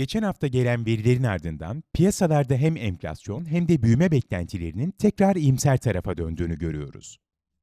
Geçen hafta gelen verilerin ardından piyasalarda hem enflasyon hem de büyüme beklentilerinin tekrar iyimser tarafa döndüğünü görüyoruz.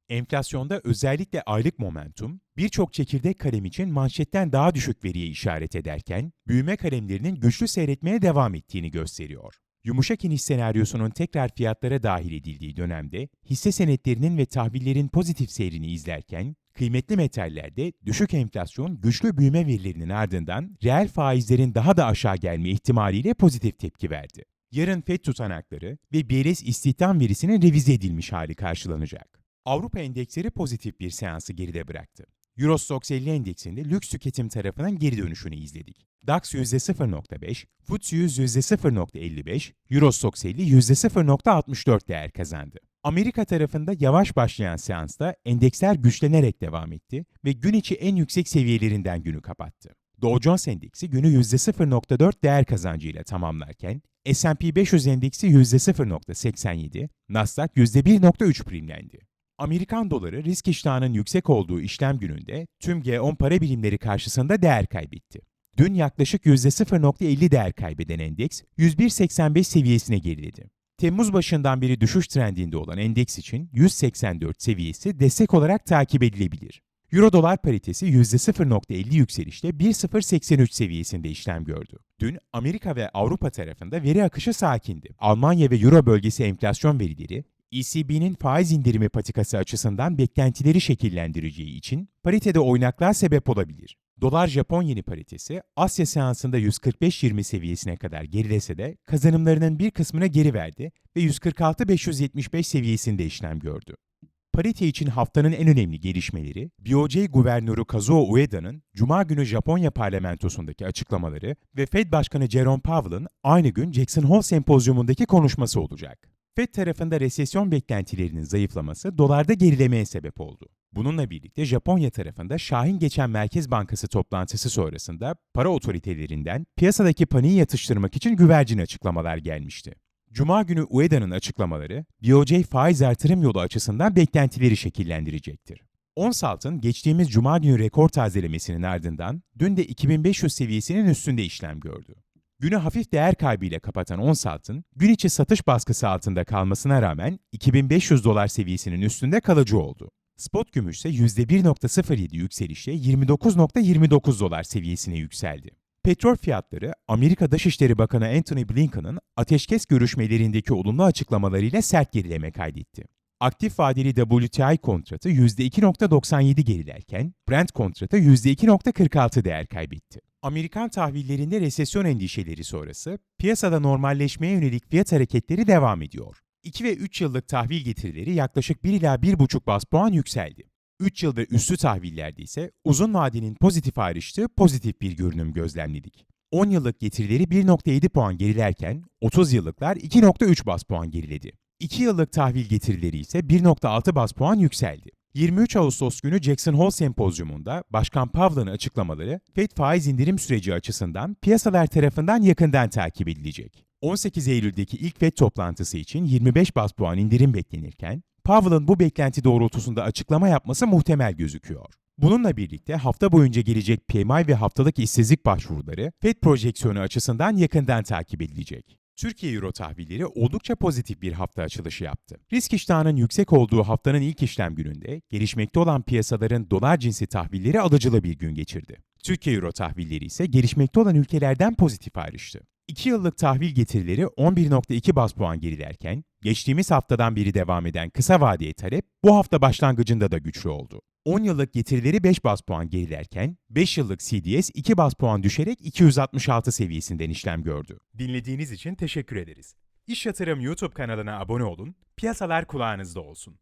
Enflasyonda özellikle aylık momentum birçok çekirdek kalem için manşetten daha düşük veriye işaret ederken büyüme kalemlerinin güçlü seyretmeye devam ettiğini gösteriyor. Yumuşak iniş senaryosunun tekrar fiyatlara dahil edildiği dönemde hisse senetlerinin ve tahvillerin pozitif seyrini izlerken kıymetli metallerde düşük enflasyon, güçlü büyüme verilerinin ardından reel faizlerin daha da aşağı gelme ihtimaliyle pozitif tepki verdi. Yarın FED tutanakları ve BLS istihdam verisinin revize edilmiş hali karşılanacak. Avrupa endeksleri pozitif bir seansı geride bıraktı. Eurostoxx 50 endeksinde lüks tüketim tarafının geri dönüşünü izledik. DAX %0.5, FTSE 100 %0.55, Eurostoxx 50 %0.64 değer kazandı. Amerika tarafında yavaş başlayan seansta endeksler güçlenerek devam etti ve gün içi en yüksek seviyelerinden günü kapattı. Dow Jones Endeksi günü %0.4 değer kazancıyla tamamlarken, S&P 500 Endeksi %0.87, Nasdaq %1.3 primlendi. Amerikan doları risk iştahının yüksek olduğu işlem gününde tüm G10 para birimleri karşısında değer kaybetti. Dün yaklaşık %0.50 değer kaybeden endeks 101.85 seviyesine geriledi. Temmuz başından beri düşüş trendinde olan endeks için 184 seviyesi destek olarak takip edilebilir. Euro-dolar paritesi %0.50 yükselişle 1.083 seviyesinde işlem gördü. Dün Amerika ve Avrupa tarafında veri akışı sakindi. Almanya ve Euro bölgesi enflasyon verileri, ECB'nin faiz indirimi patikası açısından beklentileri şekillendireceği için paritede oynaklığa sebep olabilir. Dolar-Japon yeni paritesi Asya seansında 145.20 seviyesine kadar gerilese de kazanımlarının bir kısmını geri verdi ve 146.575 seviyesinde işlem gördü. Parite için haftanın en önemli gelişmeleri, BOJ Guvernörü Kazuo Ueda'nın Cuma günü Japonya parlamentosundaki açıklamaları ve Fed Başkanı Jerome Powell'ın aynı gün Jackson Hole sempozyumundaki konuşması olacak. Fed tarafında resesyon beklentilerinin zayıflaması dolarda gerilemeye sebep oldu. Bununla birlikte Japonya tarafında Şahin geçen Merkez Bankası toplantısı sonrasında para otoritelerinden piyasadaki paniği yatıştırmak için güvercin açıklamalar gelmişti. Cuma günü Ueda'nın açıklamaları, BOJ faiz artırım yolu açısından beklentileri şekillendirecektir. Ons altın geçtiğimiz Cuma günü rekor tazelemesinin ardından dün de 2500 seviyesinin üstünde işlem gördü. Günü hafif değer kaybıyla kapatan ons altın, gün içi satış baskısı altında kalmasına rağmen 2500 dolar seviyesinin üstünde kalıcı oldu. Spot gümüş ise %1.07 yükselişle 29.29 dolar seviyesine yükseldi. Petrol fiyatları Amerika Dışişleri Bakanı Anthony Blinken'ın ateşkes görüşmelerindeki olumlu açıklamalarıyla sert gerileme kaydetti. Aktif vadeli WTI kontratı %2.97 gerilerken Brent kontratı %2.46 değer kaybetti. Amerikan tahvillerinde resesyon endişeleri sonrası piyasada normalleşmeye yönelik fiyat hareketleri devam ediyor. 2 ve 3 yıllık tahvil getirileri yaklaşık 1 ila 1,5 bas puan yükseldi. 3 yıl ve üstü tahvillerde ise uzun vadenin pozitif ayrıştığı pozitif bir görünüm gözlemledik. 10 yıllık getirileri 1.7 puan gerilerken 30 yıllıklar 2.3 bas puan geriledi. 2 yıllık tahvil getirileri ise 1.6 bas puan yükseldi. 23 Ağustos günü Jackson Hole sempozyumunda Başkan Powell'ın açıklamaları FED faiz indirim süreci açısından piyasalar tarafından yakından takip edilecek. 18 Eylül'deki ilk FED toplantısı için 25 bas puan indirim beklenirken, Powell'ın bu beklenti doğrultusunda açıklama yapması muhtemel gözüküyor. Bununla birlikte hafta boyunca gelecek PMI ve haftalık işsizlik başvuruları FED projeksiyonu açısından yakından takip edilecek. Türkiye Euro tahvilleri oldukça pozitif bir hafta açılışı yaptı. Risk iştahının yüksek olduğu haftanın ilk işlem gününde gelişmekte olan piyasaların dolar cinsi tahvilleri alıcılı bir gün geçirdi. Türkiye Euro tahvilleri ise gelişmekte olan ülkelerden pozitif ayrıştı. 2 yıllık tahvil getirileri 11.2 bas puan gerilerken, geçtiğimiz haftadan beri devam eden kısa vadeli talep bu hafta başlangıcında da güçlü oldu. 10 yıllık getirileri 5 bas puan gerilerken, 5 yıllık CDS 2 bas puan düşerek 266 seviyesinden işlem gördü. Dinlediğiniz için teşekkür ederiz. İş Yatırım YouTube kanalına abone olun, piyasalar kulağınızda olsun.